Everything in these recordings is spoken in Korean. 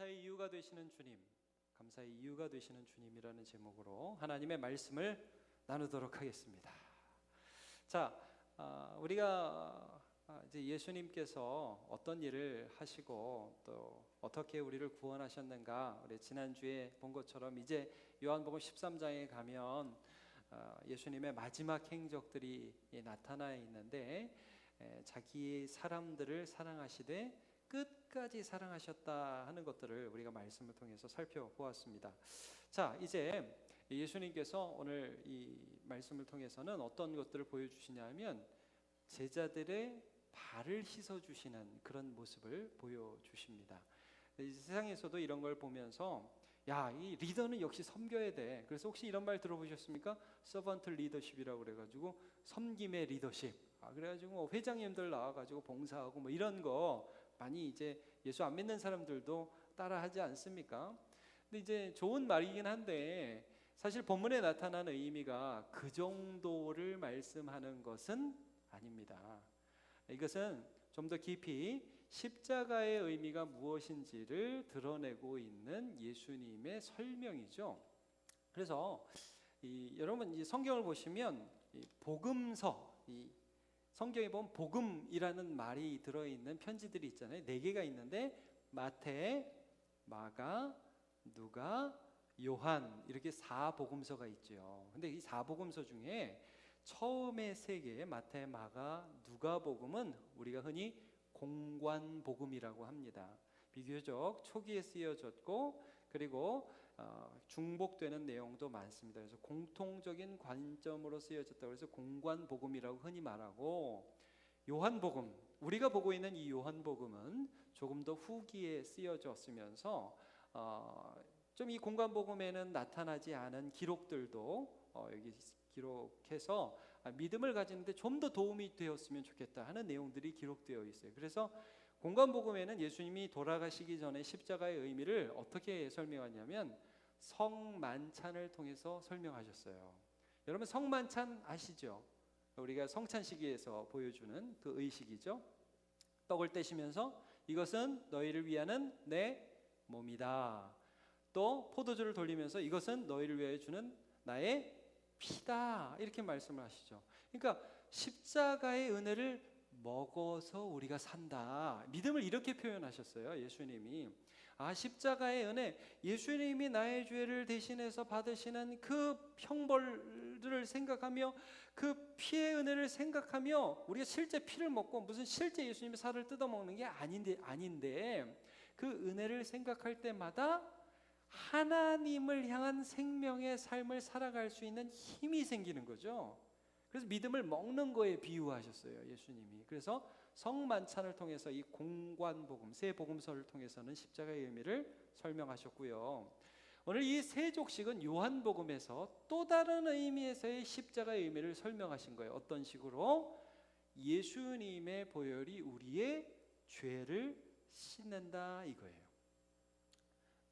감사의 이유가 되시는 주님, 감사의 이유가 되시는 주님이라는 제목으로 하나님의 말씀을 나누도록 하겠습니다. 자, 아, 우리가 아, 이제 예수님께서 어떤 일을 하시고 또 어떻게 우리를 구원하셨는가 우리 지난주에 본 것처럼 이제 요한복음 13장에 가면 아, 예수님의 마지막 행적들이 나타나 있는데 에, 자기의 사람들을 사랑하시되 끝까지 사랑하셨다 하는 것들을 우리가 말씀을 통해서 살펴보았습니다. 자, 이제 예수님께서 오늘 이 말씀을 통해서는 어떤 것들을 보여주시냐면 제자들의 발을 씻어 주시는 그런 모습을 보여주십니다. 이 세상에서도 이런 걸 보면서 야, 이 리더는 역시 섬겨야 돼. 그래서 혹시 이런 말 들어보셨습니까? 서번트 리더십이라고 그래가지고 섬김의 리더십. 아, 그래가지고 뭐 회장님들 나와가지고 봉사하고 뭐 이런 거 많이 이제 예수 안 믿는 사람들도 따라하지 않습니까? 근데 이제 좋은 말이긴 한데 사실 본문에 나타나는 의미가 그 정도를 말씀하는 것은 아닙니다. 이것은 좀 더 깊이 십자가의 의미가 무엇인지를 드러내고 있는 예수님의 설명이죠. 그래서 이, 여러분 이 성경을 보시면 이 복음서 이 성경에 보면 복음이라는 말이 들어 있는 편지들이 있잖아요. 네 개가 있는데 마태, 마가, 누가, 요한 이렇게 사 복음서가 있죠. 근데 이 사 복음서 중에 처음에 세 개, 마태, 마가, 누가복음은 우리가 흔히 공관복음이라고 합니다. 비교적 초기에 쓰여졌고 그리고 어, 중복되는 내용도 많습니다. 그래서 공통적인 관점으로 쓰여졌다고 해서 공관 복음이라고 흔히 말하고 요한복음 우리가 보고 있는 이 요한복음은 조금 더 후기에 쓰여졌으면서 어, 좀 이 공관복음에는 나타나지 않은 기록들도 어, 여기 기록해서 믿음을 가지는데 좀 더 도움이 되었으면 좋겠다 하는 내용들이 기록되어 있어요. 그래서 공관복음에는 예수님이 돌아가시기 전에 십자가의 의미를 어떻게 설명하냐면 성만찬을 통해서 설명하셨어요. 여러분 성만찬 아시죠? 우리가 성찬식에서 보여주는 그 의식이죠. 떡을 떼시면서 이것은 너희를 위하는 내 몸이다. 또 포도주를 돌리면서 이것은 너희를 위하여 주는 나의 피다 이렇게 말씀을 하시죠. 그러니까 십자가의 은혜를 먹어서 우리가 산다. 믿음을 이렇게 표현하셨어요. 예수님이. 아, 십자가의 은혜. 예수님이 나의 죄를 대신해서 받으시는 그 형벌을 생각하며 그 피의 은혜를 생각하며 우리가 실제 피를 먹고 무슨 실제 예수님의 살을 뜯어 먹는 게 아닌데 아닌데 그 은혜를 생각할 때마다 하나님을 향한 생명의 삶을 살아갈 수 있는 힘이 생기는 거죠. 그래서 믿음을 먹는 거에 비유하셨어요, 예수님이. 그래서 성만찬을 통해서 이 공관복음, 새 복음서를 통해서는 십자가의 의미를 설명하셨고요. 오늘 이 세족식은 요한복음에서 또 다른 의미에서의 십자가의 의미를 설명하신 거예요. 어떤 식으로? 예수님의 보혈이 우리의 죄를 씻는다 이거예요.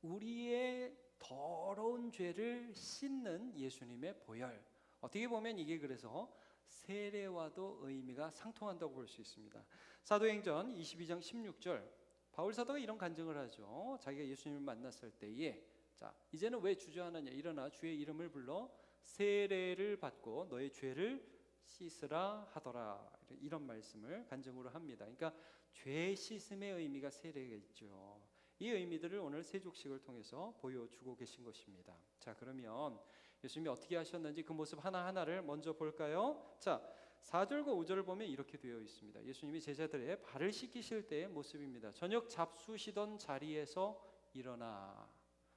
우리의 더러운 죄를 씻는 예수님의 보혈. 어떻게 보면 이게 그래서 세례와도 의미가 상통한다고 볼 수 있습니다. 사도행전 22장 16절 바울 사도가 이런 간증을 하죠. 자기가 예수님을 만났을 때에 자 이제는 왜 주저하느냐 일어나 주의 이름을 불러 세례를 받고 너의 죄를 씻으라 하더라 이런 말씀을 간증으로 합니다. 그러니까 죄 씻음의 의미가 세례가 있죠. 이 의미들을 오늘 세족식을 통해서 보여주고 계신 것입니다. 자, 그러면 예수님이 어떻게 하셨는지 그 모습 하나하나를 먼저 볼까요? 자, 4절과 5절을 보면 이렇게 되어 있습니다. 예수님이 제자들의 발을 씻기실 때의 모습입니다. 저녁 잡수시던 자리에서 일어나.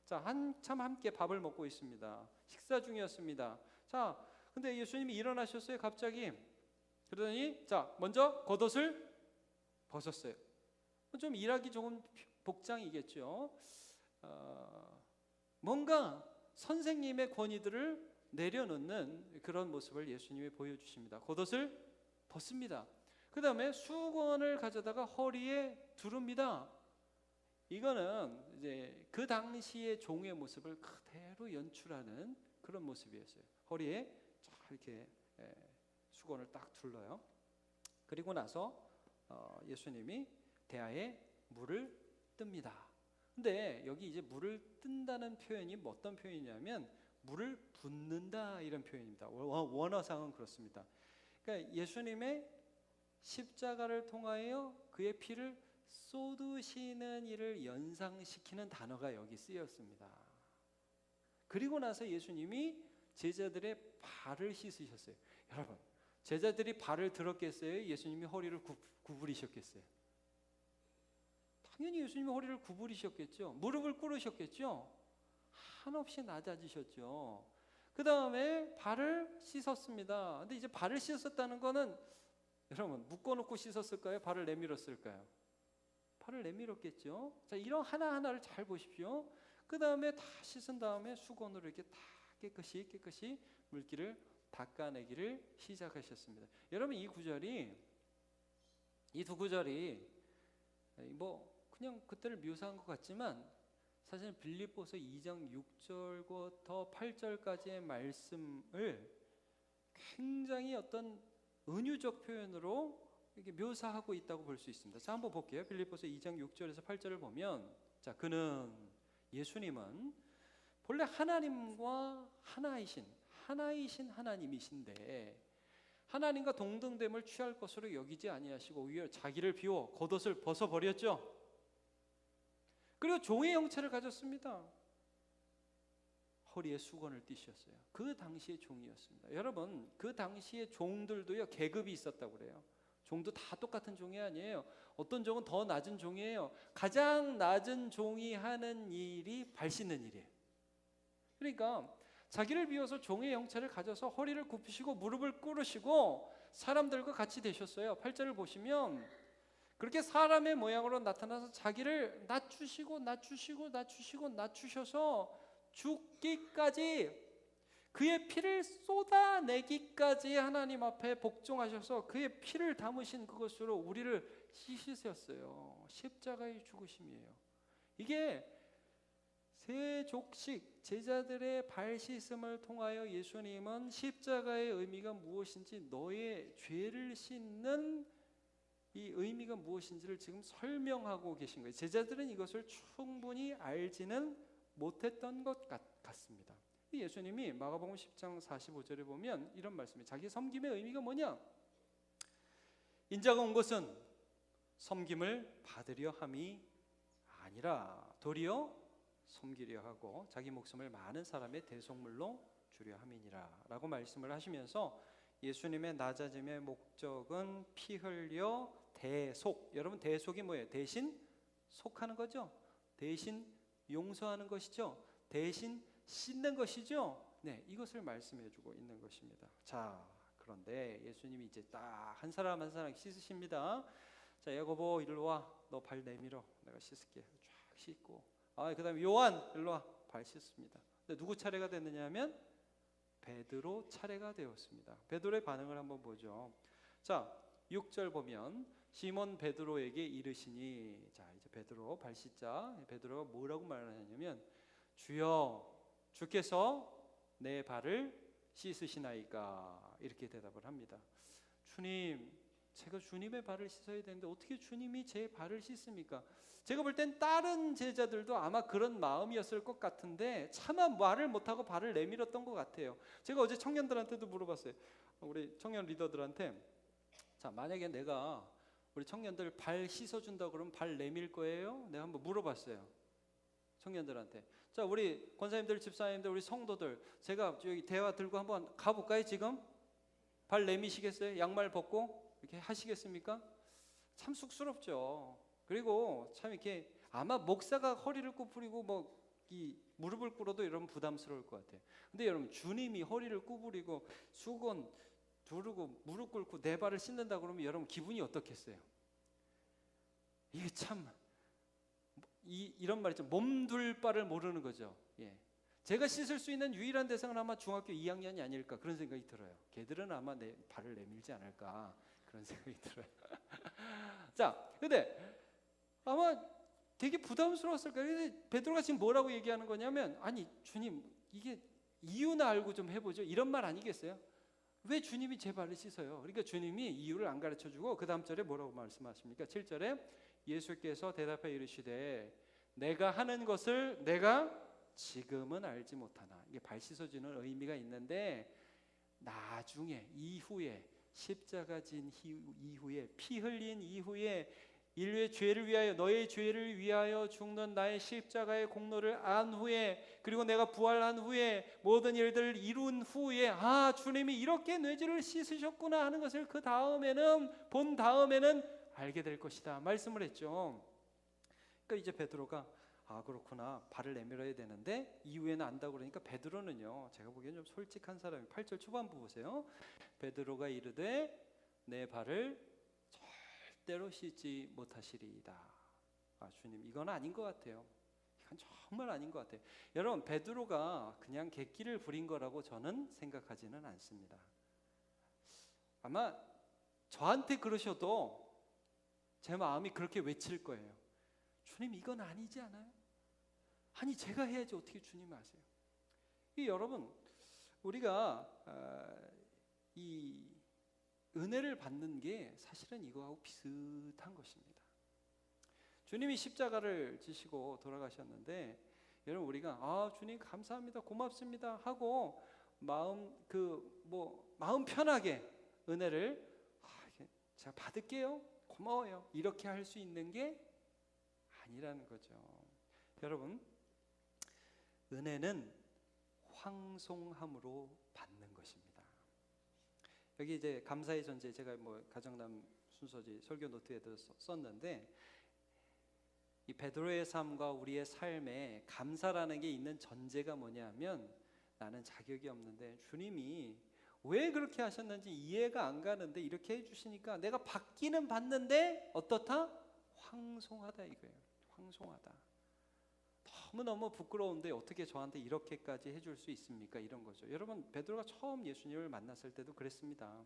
자, 한참 함께 밥을 먹고 있습니다. 식사 중이었습니다. 자, 근데 예수님이 일어나셨어요, 갑자기. 그러더니, 자, 먼저 겉옷을 벗었어요. 좀 일하기 조금 복장이겠죠. 어, 뭔가 선생님의 권위들을 내려놓는 그런 모습을 예수님이 보여주십니다. 겉옷을 벗습니다. 그 다음에 수건을 가져다가 허리에 두릅니다. 이거는 이제 그 당시의 종의 모습을 그대로 연출하는 그런 모습이었어요. 허리에 이렇게 수건을 딱 둘러요. 그리고 나서 어, 예수님이 대야에 물을 뜹니다. 근데 여기 이제 물을 뜬다는 표현이 뭐 어떤 표현이냐면 물을 붓는다 이런 표현입니다. 원- 원어상은 그렇습니다. 그러니까 예수님의 십자가를 통하여 그의 피를 쏟으시는 일을 연상시키는 단어가 여기 쓰였습니다. 그리고 나서 예수님이 제자들의 발을 씻으셨어요. 여러분, 제자들이 발을 들었겠어요? 예수님이 허리를 구, 구부리셨겠어요? 당연히 예수님이 허리를 구부리셨겠죠. 무릎을 꿇으셨겠죠. 한없이 낮아지셨죠. 그 다음에 발을 씻었습니다. 근데 이제 발을 씻었다는 거는 여러분 묶어놓고 씻었을까요? 발을 내밀었을까요? 발을 내밀었겠죠. 자 이런 하나 하나를 잘 보십시오. 그 다음에 다 씻은 다음에 수건으로 이렇게 다 깨끗이 깨끗이 물기를 닦아내기를 시작하셨습니다. 여러분 이 구절이 이 두 구절이 뭐 그냥 그때를 묘사한 것 같지만 사실 빌립보서 2장 6절부터 8절까지의 말씀을 굉장히 어떤 은유적 표현으로 이렇게 묘사하고 있다고 볼 수 있습니다. 자, 한번 볼게요. 빌립보서 2장 6절에서 8절을 보면 자, 그는 예수님은 본래 하나님과 하나이신 하나이신 하나님이신데 하나님과 동등됨을 취할 것으로 여기지 아니하시고 오히려 자기를 비워 겉옷을 벗어 버렸죠. 그리고 종의 형체를 가졌습니다. 허리에 수건을 띠셨어요. 그 당시의 종이었습니다. 여러분, 그 당시의 종들도요 계급이 있었다고 그래요. 종도 다 똑같은 종이 아니에요. 어떤 종은 더 낮은 종이에요. 가장 낮은 종이 하는 일이 발 씻는 일이에요. 그러니까 자기를 비워서 종의 형체를 가져서 허리를 굽히시고 무릎을 꿇으시고 사람들과 같이 되셨어요. 8절을 보시면 그렇게 사람의 모양으로 나타나서 자기를 낮추시고 낮추시고 낮추시고 낮추셔서 죽기까지 그의 피를 쏟아내기까지 하나님 앞에 복종하셔서 그의 피를 담으신 그것으로 우리를 씻으셨어요. 십자가의 죽으심이에요. 이게 세 족식 제자들의 발 씻음을 통하여 예수님은 십자가의 의미가 무엇인지 너의 죄를 씻는 이 의미가 무엇인지를 지금 설명하고 계신 거예요. 제자들은 이것을 충분히 알지는 못했던 것 같, 같습니다. 예수님이 마가복음 10장 45절에 보면 이런 말씀이 자기 섬김의 의미가 뭐냐? 인자가 온 것은 섬김을 받으려 함이 아니라 도리어 섬기려 하고 자기 목숨을 많은 사람의 대속물로 주려 함이니라라고 말씀을 하시면서 예수님의 낮아짐의 목적은 피 흘려 대속. 여러분 대속이 뭐예요? 대신 속하는 거죠. 대신 용서하는 것이죠. 대신 씻는 것이죠. 네, 이것을 말씀해 주고 있는 것입니다. 자, 그런데 예수님이 이제 딱 한 사람 한 사람 씻으십니다. 자, 야고보 일로 와. 너 발 내밀어. 내가 씻을게. 쫙 씻고. 아, 그다음에 요한 일로 와. 발 씻습니다. 근데 누구 차례가 됐느냐면 베드로 차례가 되었습니다. 베드로의 반응을 한번 보죠. 자, 6절 보면 시몬 베드로에게 이르시니 자, 이제 베드로 발 씻자. 베드로가 뭐라고 말하냐면 주여 주께서 내 발을 씻으시나이까 이렇게 대답을 합니다. 주님, 제가 주님의 발을 씻어야 되는데 어떻게 주님이 제 발을 씻습니까? 제가 볼 땐 다른 제자들도 아마 그런 마음이었을 것 같은데 차마 말을 못하고 발을 내밀었던 것 같아요. 제가 어제 청년들한테도 물어봤어요. 우리 청년 리더들한테 자 만약에 내가 우리 청년들 발 씻어준다 그러면 발 내밀 거예요? 내가 한번 물어봤어요. 청년들한테. 자 우리 권사님들, 집사님들, 우리 성도들 제가 여기 대화 들고 한번 가볼까요 지금? 발 내미시겠어요? 양말 벗고 이렇게 하시겠습니까? 참 쑥스럽죠. 그리고 참 이렇게 아마 목사가 허리를 구부리고 뭐 이 무릎을 꿇어도 여러분 부담스러울 것 같아요. 근데 여러분 주님이 허리를 구부리고 수건 두르고 무릎 꿇고 내 발을 씻는다 그러면 여러분 기분이 어떻겠어요? 이게 참 이, 이런 말이죠. 몸둘 바를 모르는 거죠. 예. 제가 씻을 수 있는 유일한 대상은 아마 중학교 2학년이 아닐까 그런 생각이 들어요. 걔들은 아마 내 발을 내밀지 않을까 그런 생각이 들어요. 자, 근데 아마 되게 부담스러웠을 거예요. 근데 베드로가 지금 뭐라고 얘기하는 거냐면 아니 주님 이게 이유나 알고 좀 해보죠. 이런 말 아니겠어요? 왜 주님이 제 발을 씻어요? 그러니까 주님이 이유를 안 가르쳐 주고 그 다음 절에 뭐라고 말씀하십니까? 7절에 예수께서 대답해 이르시되 내가 하는 것을 내가 지금은 알지 못하나 이게 발 씻어주는 의미가 있는데 나중에 이후에 십자가 진 히- 이후에 피 흘린 이후에 인류의 죄를 위하여 너의 죄를 위하여 죽는 나의 십자가의 공로를 안 후에 그리고 내가 부활한 후에 모든 일들을 이룬 후에 아 주님이 이렇게 뇌지를 씻으셨구나 하는 것을 그 다음에는 본 다음에는 알게 될 것이다 말씀을 했죠. 그러니까 이제 베드로가 아 그렇구나 발을 내밀어야 되는데 이후에는 안다고 그러니까 베드로는요 제가 보기엔 좀 솔직한 사람이 8절 초반부 보세요 베드로가 이르되 내 발을 절대로 씻지 못하시리이다 아 주님 이건 아닌 것 같아요 이건 정말 아닌 것 같아요 여러분 베드로가 그냥 객기를 부린 거라고 저는 생각하지는 않습니다 아마 저한테 그러셔도 제 마음이 그렇게 외칠 거예요 주님 이건 아니지 않아요? 아니 제가 해야지 어떻게 주님 아세요? 이 여러분 우리가 아, 이 은혜를 받는 게 사실은 이거하고 비슷한 것입니다. 주님이 십자가를 지시고 돌아가셨는데 여러분 우리가 아 주님 감사합니다 고맙습니다 하고 마음 그 뭐 마음 편하게 은혜를 아, 제가 받을게요 고마워요 이렇게 할 수 있는 게 아니라는 거죠. 여러분 은혜는 황송함으로. 여기 이제 감사의 전제 제가 뭐 가정남 순서지 설교 노트에도 써- 썼는데 이 베드로의 삶과 우리의 삶에 감사라는 게 있는 전제가 뭐냐면 나는 자격이 없는데 주님이 왜 그렇게 하셨는지 이해가 안 가는데 이렇게 해주시니까 내가 받기는 받는데 어떻다? 황송하다 이거예요. 황송하다. 너무 너무 부끄러운데 어떻게 저한테 이렇게까지 해줄 수 있습니까? 이런 거죠. 여러분 베드로가 처음 예수님을 만났을 때도 그랬습니다.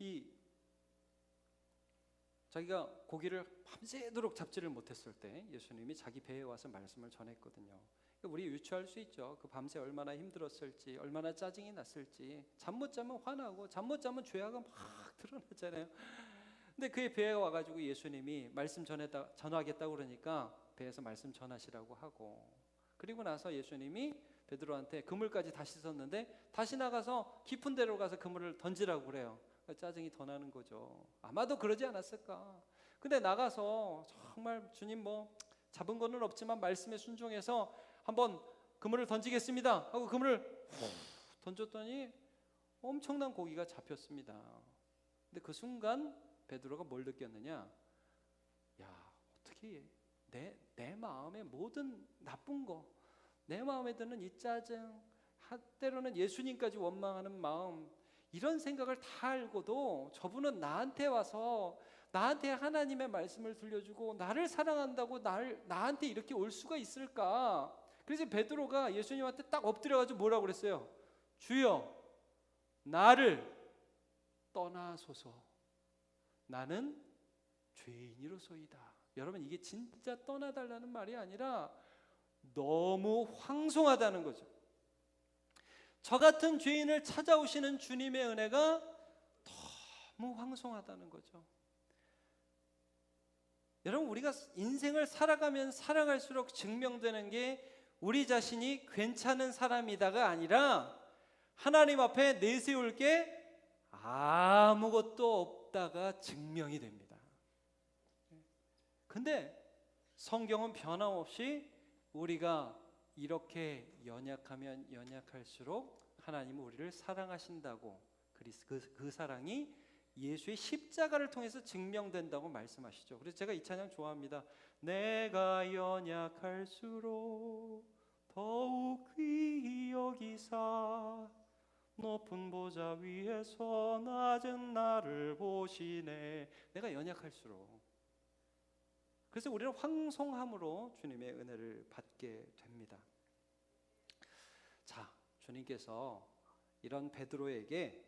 이 자기가 고기를 밤새도록 잡지를 못했을 때 예수님이 자기 배에 와서 말씀을 전했거든요. 그러니까 우리 유추할 수 있죠. 그 밤새 얼마나 힘들었을지, 얼마나 짜증이 났을지, 잠 못 자면 화나고, 잠 못 자면 죄악가 막 드러나잖아요. 근데 그의 배에 와가지고 예수님이 말씀 전했다 전하겠다고 그러니까 배에서 말씀 전하시라고 하고 그리고 나서 예수님이 베드로한테 그물까지 다 씻었는데 다시 나가서 깊은 데로 가서 그물을 던지라고 그래요. 그러니까 짜증이 더 나는 거죠. 아마도 그러지 않았을까. 근데 나가서 정말 주님 뭐 잡은 거는 없지만 말씀에 순종해서 한번 그물을 던지겠습니다 하고 그물을 훅 던졌더니 엄청난 고기가 잡혔습니다. 근데 그 순간 베드로가 뭘 느꼈느냐? 야 어떻게 내 내 마음의 모든 나쁜 거, 내 마음에 드는 이 짜증, 하- 때로는 예수님까지 원망하는 마음 이런 생각을 다 알고도 저분은 나한테 와서 나한테 하나님의 말씀을 들려주고 나를 사랑한다고 날 나한테 이렇게 올 수가 있을까? 그래서 베드로가 예수님한테 딱 엎드려가지고 뭐라고 그랬어요? 주여 나를 떠나소서. 나는 죄인이로소이다. 여러분 이게 진짜 떠나달라는 말이 아니라 너무 황송하다는 거죠. 저 같은 죄인을 찾아오시는 주님의 은혜가 너무 황송하다는 거죠. 여러분 우리가 인생을 살아가면 살아갈수록 증명되는 게 우리 자신이 괜찮은 사람이다가 아니라 하나님 앞에 내세울 게 아무것도 없다가 증명이 됩니다. 근데 성경은 변함없이 우리가 이렇게 연약하면 연약할수록 하나님은 우리를 사랑하신다고 그, 그 사랑이 예수의 십자가를 통해서 증명된다고 말씀하시죠. 그래서 제가 이 찬양 좋아합니다. 내가 연약할수록 더욱 귀히 여기사 높은 보좌 위에서 낮은 나를 보시네. 내가 연약할수록. 그래서 우리는 황송함으로 주님의 은혜를 받게 됩니다. 자, 주님께서 이런 베드로에게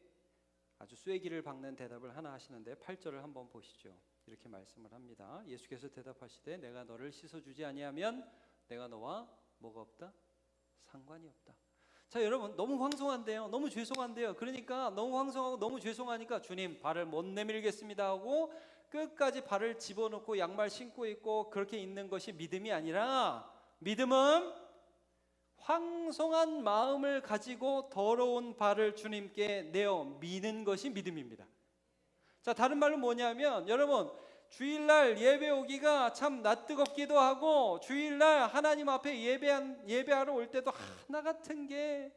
아주 쐐기를 박는 대답을 하나 하시는데 8절을 한번 보시죠. 이렇게 말씀을 합니다. 예수께서 대답하시되 내가 너를 씻어 주지 아니하면 내가 너와 뭐가 없다? 상관이 없다. 자, 여러분 너무 황송한데요. 너무 죄송한데요. 그러니까 너무 황송하고 너무 죄송하니까 주님 발을 못 내밀겠습니다 하고 끝까지 발을 집어넣고 양말 신고 있고 그렇게 있는 것이 믿음이 아니라 믿음은 황송한 마음을 가지고 더러운 발을 주님께 내어 미는 것이 믿음입니다. 자, 다른 말로 뭐냐면 여러분 주일날 예배 오기가 참 낯뜨겁기도 하고 주일날 하나님 앞에 예배한 예배하러 올 때도 하나 같은 게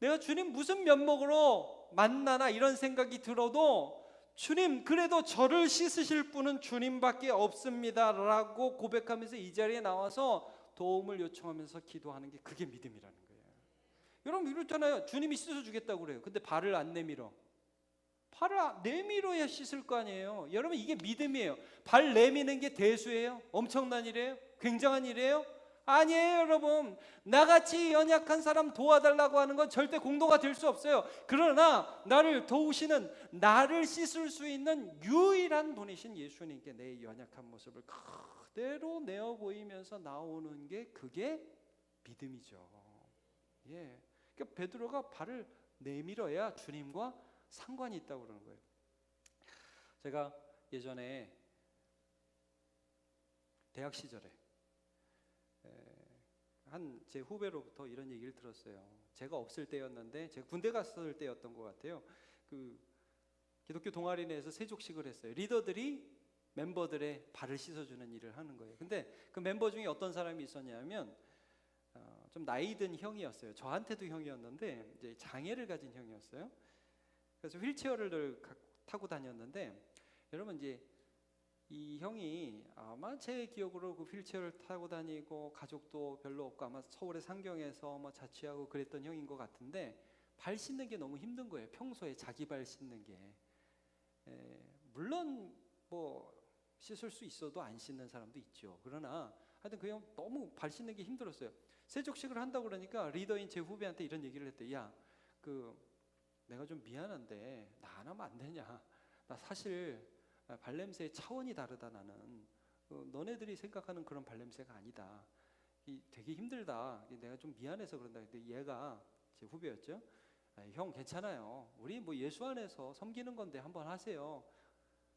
내가 주님 무슨 면목으로 만나나 이런 생각이 들어도 주님 그래도 저를 씻으실 분은 주님밖에 없습니다라고 고백하면서 이 자리에 나와서 도움을 요청하면서 기도하는 게 그게 믿음이라는 거예요. 여러분 이렇잖아요. 주님이 씻어 주겠다고 그래요. 근데 발을 안 내밀어. 발을 안- 내밀어야 씻을 거 아니에요. 여러분 이게 믿음이에요. 발 내미는 게 대수예요. 엄청난 일이에요. 굉장한 일이에요. 아니에요, 여러분. 나같이 연약한 사람 도와달라고 하는 건 절대 공도가 될 수 없어요. 그러나 나를 도우시는 나를 씻을 수 있는 유일한 분이신 예수님께 내 연약한 모습을 그대로 내어 보이면서 나오는 게 그게 믿음이죠. 예. 그러니까 베드로가 발을 내밀어야 주님과 상관이 있다고 그러는 거예요. 제가 예전에 대학 시절에 한 제 후배로부터 이런 얘기를 들었어요. 제가 없을 때였는데 제가 군대 갔을 때였던 것 같아요. 그 기독교 동아리 내에서 세족식을 했어요. 리더들이 멤버들의 발을 씻어주는 일을 하는 거예요. 근데 그 멤버 중에 어떤 사람이 있었냐면 어, 좀 나이 든 형이었어요. 저한테도 형이었는데 이제 장애를 가진 형이었어요. 그래서 휠체어를 늘 가- 타고 다녔는데 여러분 이제 이 형이 아마 제 기억으로 그 휠체어를 타고 다니고 가족도 별로 없고 아마 서울의 상경에서 뭐 자취하고 그랬던 형인 것 같은데 발 씻는 게 너무 힘든 거예요. 평소에 자기 발 씻는 게 에, 물론 뭐 씻을 수 있어도 안 씻는 사람도 있죠. 그러나 하여튼 그 형 너무 발 씻는 게 힘들었어요. 세족식을 한다고 그러니까 리더인 제 후배한테 이런 얘기를 했대. 야, 그 내가 좀 미안한데 나 안 하면 안 되냐? 나 사실 발냄새의 차원이 다르다 나는. 어, 너네들이 생각하는 그런 발냄새가 아니다. 이 되게 힘들다. 이 내가 좀 미안해서 그런다. 근데 얘가 제 후배였죠. 아, 형 괜찮아요. 우리 뭐 예수 안에서 섬기는 건데 한번 하세요.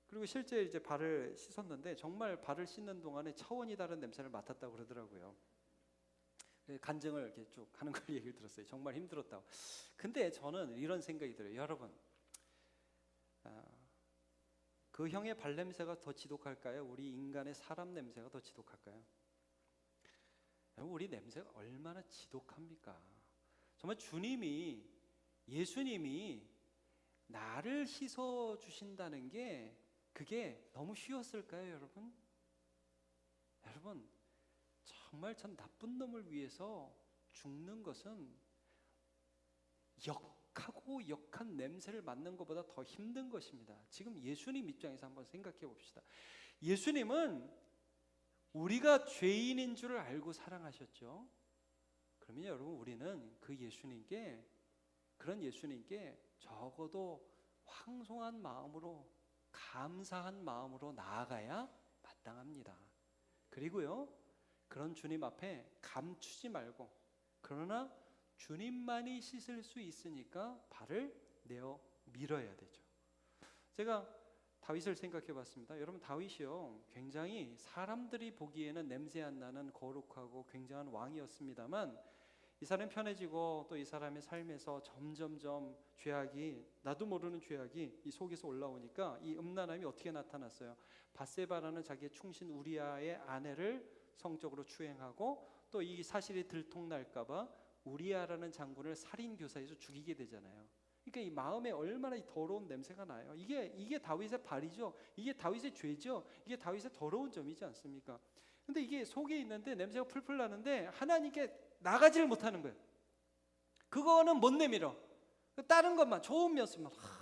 그리고 실제 이제 발을 씻었는데 정말 발을 씻는 동안에 차원이 다른 냄새를 맡았다고 그러더라고요. 그 간증을 이렇게 쭉 하는 걸 얘기를 들었어요. 정말 힘들었다고. 근데 저는 이런 생각이 들어요. 여러분, 아, 그 형의 발 냄새가 더 지독할까요? 우리 인간의 사람 냄새가 더 지독할까요? 우리 냄새가 얼마나 지독합니까? 정말 주님이 예수님이 나를 씻어 주신다는 게 그게 너무 쉬웠을까요, 여러분? 여러분, 정말 전 나쁜 놈을 위해서 죽는 것은 역하고 역한 냄새를 맡는 것보다 더 힘든 것입니다. 지금 예수님 입장에서 한번 생각해 봅시다. 예수님은 우리가 죄인인 줄을 알고 사랑하셨죠. 그러면 여러분 우리는 그 예수님께 그런 예수님께 적어도 황송한 마음으로 감사한 마음으로 나아가야 마땅합니다. 그리고요. 그런 주님 앞에 감추지 말고 그러나 주님만이 씻을 수 있으니까 발을 내어 밀어야 되죠. 제가 다윗을 생각해 봤습니다. 여러분 다윗이요. 굉장히 사람들이 보기에는 냄새 안 나는 거룩하고 굉장한 왕이었습니다만 이 사람이 편해지고 또 이 사람의 삶에서 점점점 죄악이 나도 모르는 죄악이 이 속에서 올라오니까 이 음란함이 어떻게 나타났어요? 바세바라는 자기의 충신 우리아의 아내를 성적으로 추행하고 또 이 사실이 들통날까봐 우리아라는 장군을 살인 교사에서 죽이게 되잖아요. 그러니까 이 마음에 얼마나 이 더러운 냄새가 나요. 이게 이게 다윗의 발이죠. 이게 다윗의 죄죠. 이게 다윗의 더러운 점이지 않습니까? 근데 이게 속에 있는데 냄새가 풀풀 나는데 하나님께 나가지를 못하는 거예요. 그거는 못 내밀어. 다른 것만 좋은 하,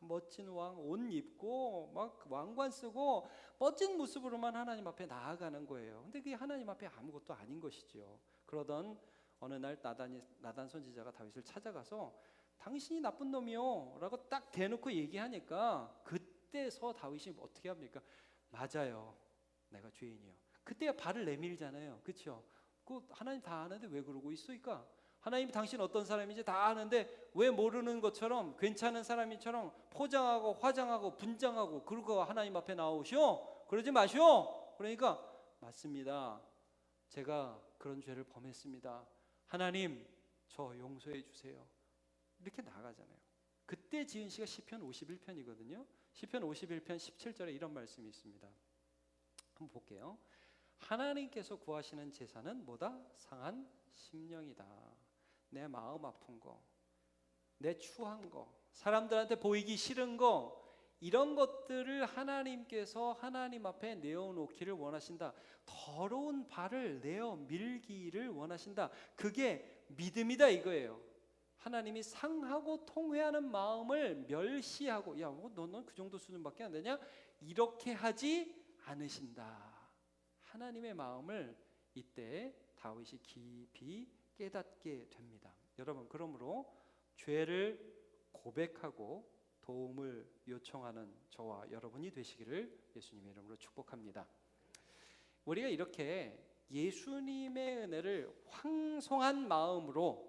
멋진 왕 옷 입고 막 왕관 쓰고 멋진 모습으로만 하나님 앞에 나아가는 거예요. 근데 그게 하나님 앞에 아무것도 아닌 것이죠. 그러던 어느 날 나단이 나단 선지자가 다윗을 찾아가서 당신이 나쁜 놈이요라고 딱 대놓고 얘기하니까 그때서 다윗이 어떻게 합니까? 맞아요. 내가 죄인이요. 그때 발을 내밀잖아요. 그렇죠? 그 하나님 다 아는데 왜 그러고 있어니까 하나님이 당신 어떤 사람인지 다 아는데 왜 모르는 것처럼 괜찮은 사람인처럼 포장하고 화장하고 분장하고 그러고 하나님 앞에 나오시오? 그러지 마시오. 그러니까 맞습니다. 제가 그런 죄를 범했습니다. 하나님 저 용서해 주세요. 이렇게 나가잖아요. 그때 지은 시가 시편 51편이거든요. 시편 51편 17절에 이런 말씀이 있습니다. 한번 볼게요. 하나님께서 구하시는 제사는 뭐다? 상한 심령이다. 내 마음 아픈 거, 내 추한 거, 사람들한테 보이기 싫은 거 이런 것들을 하나님께서 하나님 앞에 내어놓기를 원하신다. 더러운 발을 내어 밀기를 원하신다. 그게 믿음이다 이거예요. 하나님이 상하고 통회하는 마음을 멸시하고 야, 뭐 너는 그 정도 수준밖에 안 되냐? 이렇게 하지 않으신다. 하나님의 마음을 이때 다윗이 깊이 깨닫게 됩니다. 여러분 그러므로 죄를 고백하고 도움을 요청하는 저와 여러분이 되시기를 예수님의 이름으로 축복합니다. 우리가 이렇게 예수님의 은혜를 황송한 마음으로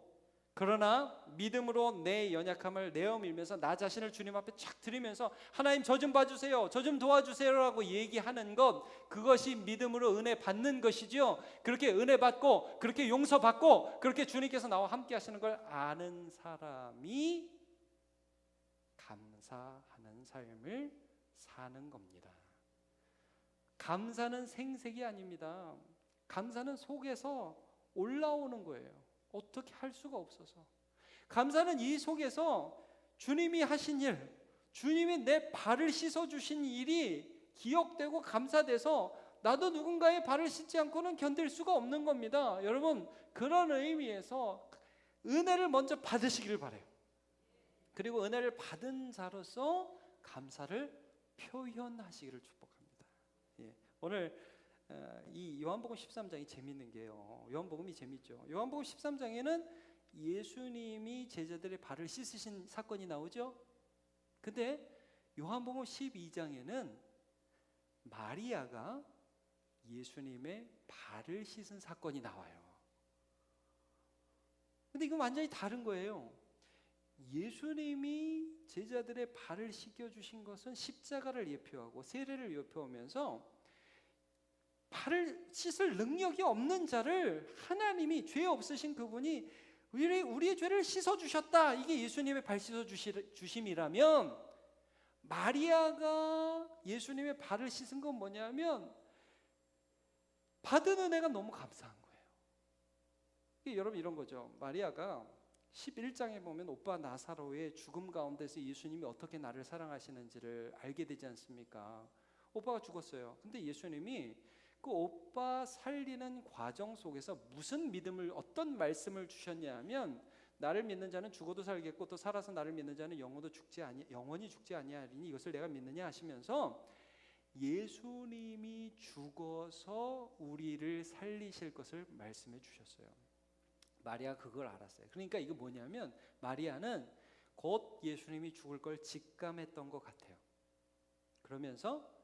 그러나 믿음으로 내 연약함을 내어밀면서 나 자신을 주님 앞에 착 드리면서 하나님 저 좀 봐주세요, 저 좀 도와주세요라고 얘기하는 것 그것이 믿음으로 은혜 받는 것이죠. 그렇게 은혜 받고 그렇게 용서 받고 그렇게 주님께서 나와 함께 하시는 걸 아는 사람이 감사하는 삶을 사는 겁니다. 감사는 생색이 아닙니다. 감사는 속에서 올라오는 거예요. 어떻게 할 수가 없어서. 감사는 이 속에서 주님이 하신 일, 주님이 내 발을 씻어 주신 일이 기억되고 감사돼서 나도 누군가의 발을 씻지 않고는 견딜 수가 없는 겁니다. 여러분, 그런 의미에서 은혜를 먼저 받으시기를 바래요. 그리고 은혜를 받은 자로서 감사를 표현하시기를 축복합니다. 예, 오늘 어, 이 요한복음 13장이 재밌는 게요. 요한복음이 재밌죠. 요한복음 13장에는 예수님이 제자들의 발을 씻으신 사건이 나오죠. 근데 요한복음 12장에는 마리아가 예수님의 발을 씻은 사건이 나와요. 근데 이건 완전히 다른 거예요. 예수님이 제자들의 발을 씻겨 주신 것은 십자가를 예표하고 세례를 예표하면서 발을 씻을 능력이 없는 자를 하나님이 죄 없으신 그분이 우리 우리의 죄를 씻어 주셨다. 이게 예수님의 발 씻어 주심이라면 마리아가 예수님의 발을 씻은 건 뭐냐면 받은 은혜가 너무 감사한 거예요. 여러분 이런 거죠. 마리아가 11장에 보면 오빠 나사로의 죽음 가운데서 예수님이 어떻게 나를 사랑하시는지를 알게 되지 않습니까? 오빠가 죽었어요. 근데 예수님이 그 오빠 살리는 과정 속에서 무슨 믿음을 어떤 말씀을 주셨냐면 나를 믿는 자는 죽어도 살겠고 또 살아서 나를 믿는 자는 영원도 죽지 아니 영원히 죽지 아니하리니 이것을 내가 믿느냐 하시면서 예수님이 죽어서 우리를 살리실 것을 말씀해 주셨어요. 마리아 그걸 알았어요. 그러니까 이거 뭐냐면 마리아는 곧 예수님이 죽을 걸 직감했던 것 같아요. 그러면서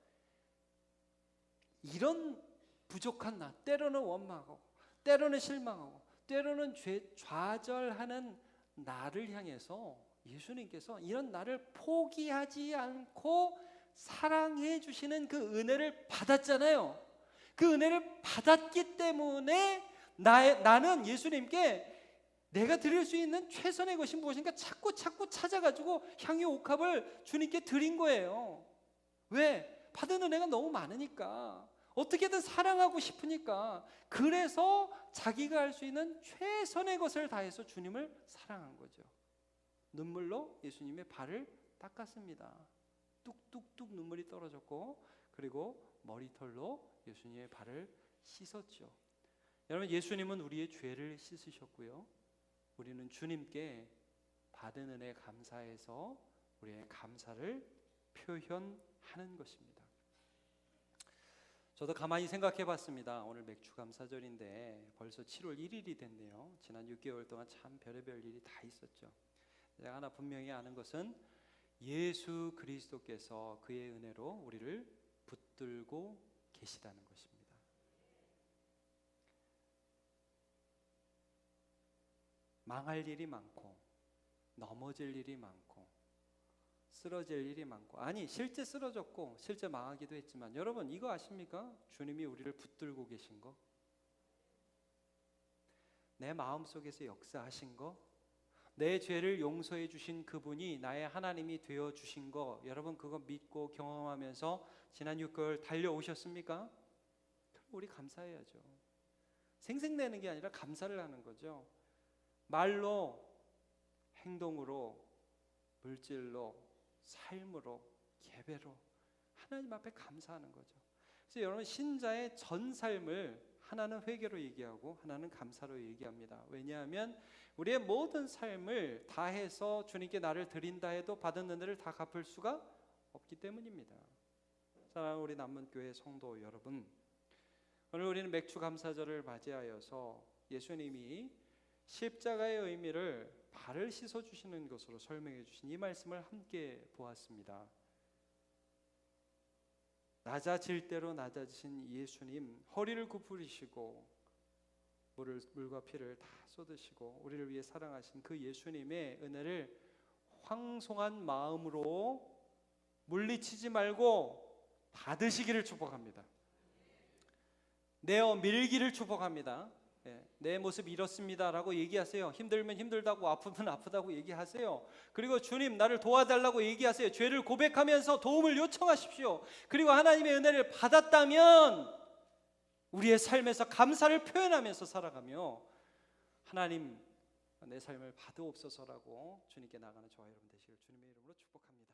이런 부족한 나, 때로는 원망하고, 때로는 실망하고, 때로는 죄, 좌절하는 나를 향해서 예수님께서 이런 나를 포기하지 않고 사랑해 주시는 그 은혜를 받았잖아요. 그 은혜를 받았기 때문에 나, 나는 예수님께 내가 드릴 수 있는 최선의 것이 무엇인가 자꾸 자꾸 찾아가지고 향유 옥합을 주님께 드린 거예요. 왜? 받은 은혜가 너무 많으니까. 어떻게든 사랑하고 싶으니까 그래서 자기가 할 수 있는 최선의 것을 다해서 주님을 사랑한 거죠. 눈물로 예수님의 발을 닦았습니다. 뚝뚝뚝 눈물이 떨어졌고 그리고 머리털로 예수님의 발을 씻었죠. 여러분 예수님은 우리의 죄를 씻으셨고요. 우리는 주님께 받은 은혜 감사해서 우리의 감사를 표현하는 것입니다. 저도 가만히 생각해 봤습니다. 오늘 맥주 감사절인데 벌써 7월 1일이 됐네요. 지난 6개월 동안 참 별의별 일이 다 있었죠. 제가 하나 분명히 아는 것은 예수 그리스도께서 그의 은혜로 우리를 붙들고 계시다는 것입니다. 망할 일이 많고 넘어질 일이 많고 쓰러질 일이 많고 아니 실제 쓰러졌고 실제 망하기도 했지만 여러분 이거 아십니까? 주님이 우리를 붙들고 계신 거. 내 마음 속에서 역사하신 거. 내 죄를 용서해 주신 그분이 나의 하나님이 되어 주신 거. 여러분 그거 믿고 경험하면서 지난 6개월 달려오셨습니까? 우리 감사해야죠. 생색내는 게 아니라 감사를 하는 거죠. 말로 행동으로 물질로 삶으로 예배로 하나님 앞에 감사하는 거죠. 그래서 여러분 신자의 전 삶을 하나는 회개로 얘기하고 하나는 감사로 얘기합니다. 왜냐하면 우리의 모든 삶을 다해서 주님께 나를 드린다 해도 받은 은혜를 다 갚을 수가 없기 때문입니다. 사랑하는 우리 남문교회 성도 여러분, 오늘 우리는 맥주 감사절을 맞이하여서 예수님이 십자가의 의미를 발을 씻어 주시는 것으로 설명해 주신 이 말씀을 함께 보았습니다. 낮아질 대로 낮아지신 예수님 허리를 굽으시고 물을 물과 피를 다 쏟으시고 우리를 위해 사랑하신 그 예수님의 은혜를 황송한 마음으로 물리치지 말고 받으시기를 축복합니다. 내어 밀기를 축복합니다. 예, 내 모습 이렇습니다라고 얘기하세요. 힘들면 힘들다고 아프면 아프다고 얘기하세요. 그리고 주님 나를 도와달라고 얘기하세요. 죄를 고백하면서 도움을 요청하십시오. 그리고 하나님의 은혜를 받았다면 우리의 삶에서 감사를 표현하면서 살아가며 하나님 내 삶을 받으옵소서라고 주님께 나가는 저와 여러분 되시길 주님의 이름으로 축복합니다.